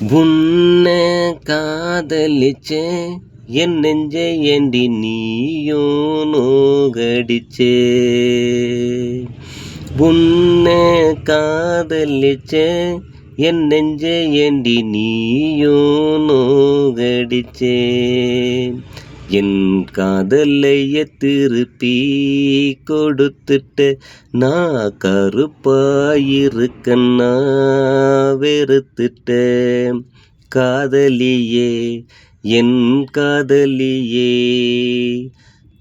உன்னை காதலிச்சே என் நெஞ்ச ஏண்டி நீயோ நோகடிச்சே உன்னை காதலிச்சே என் நெஞ்ச ஏண்டி நீயோ நோகடிச்சே என் காதலைய திருப்பி கொடுத்துட்டு நான் கருப்பாயிருக்கண்ணா வெறுத்துட்டேன் காதலியே என் காதலியே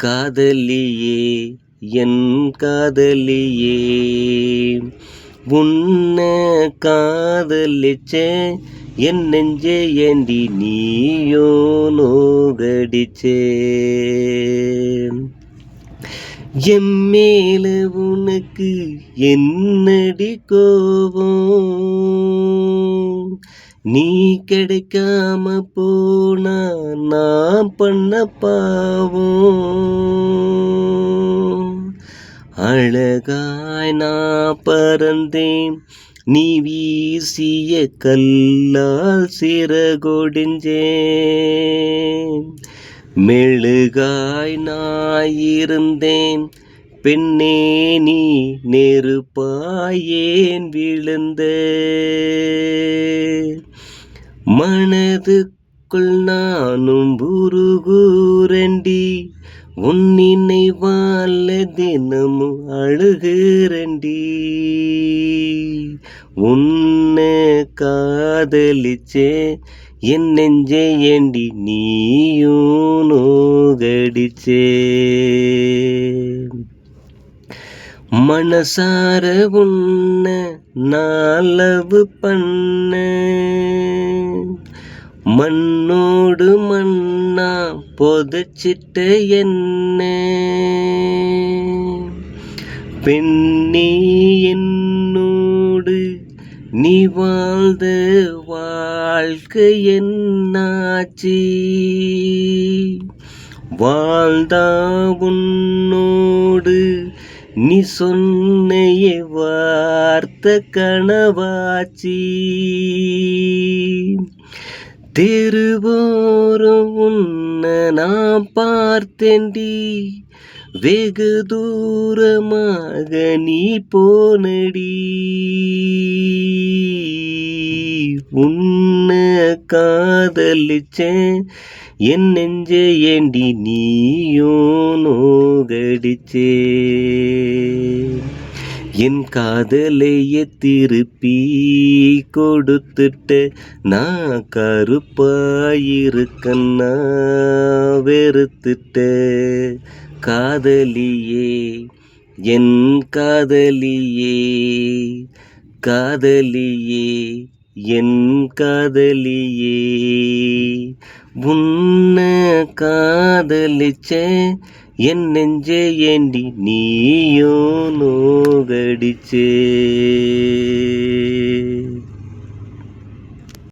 காதலியே என் காதலியே. உன்னை காதலிச்சே என் நெஞ்சே ஏந்தி நீயோ நோகடிச்சே. எம்மேல உனக்கு என்னடி கோபம்? நீ கிடைக்காம போனா நான் பண்ண பாவம்? அழகாய் நான் பறந்தேன் நீ வீசிய கல்லால் சிறகொடிஞ்சேன். மெழுகாய் நாயிருந்தேன். பெண்ணே நீ நெருப்பாயேன் விழுந்த மனது மனதுக்குள் நானும் புருகூரண்டி உன் நினைவால தினமும் அழுகுரண்டி உன்னை காதலிச்சே என் நெஞ்சை ஏண்டி நீயும் நோகடிச்சே மனசார உன்ன நாளவு பண்ண மண்ணோடு மண்ணா புதைச்சிட்ட என்ன. பெண்ணே என்னோடு நீ வாழ்ந்த வாழ்க்கை என்னாச்சி? வாழ்ந்தா உன்னோடு நீ சொன்ன வார்த்த கனவாச்சி. தெருவோரம் உன்னை நான் பார்த்தேன்டி. வெகு தூரமாக நீ போனடி. உன்னை காதலிச்சேன் என் நெஞ்ச ஏண்டி நீயோ நோகடிச்சே. என் காதலையே திருப்பி கொடுத்துட்ட நான் கருப்பாயிருக்கண்ணா வெறுத்துட்ட. காதலியே என் காதலியே காதலியே என் காதலியே. உன்னை காதலிச்சே என் நெஞ்சே ஏண்டி நீயோ நோகடிச்சே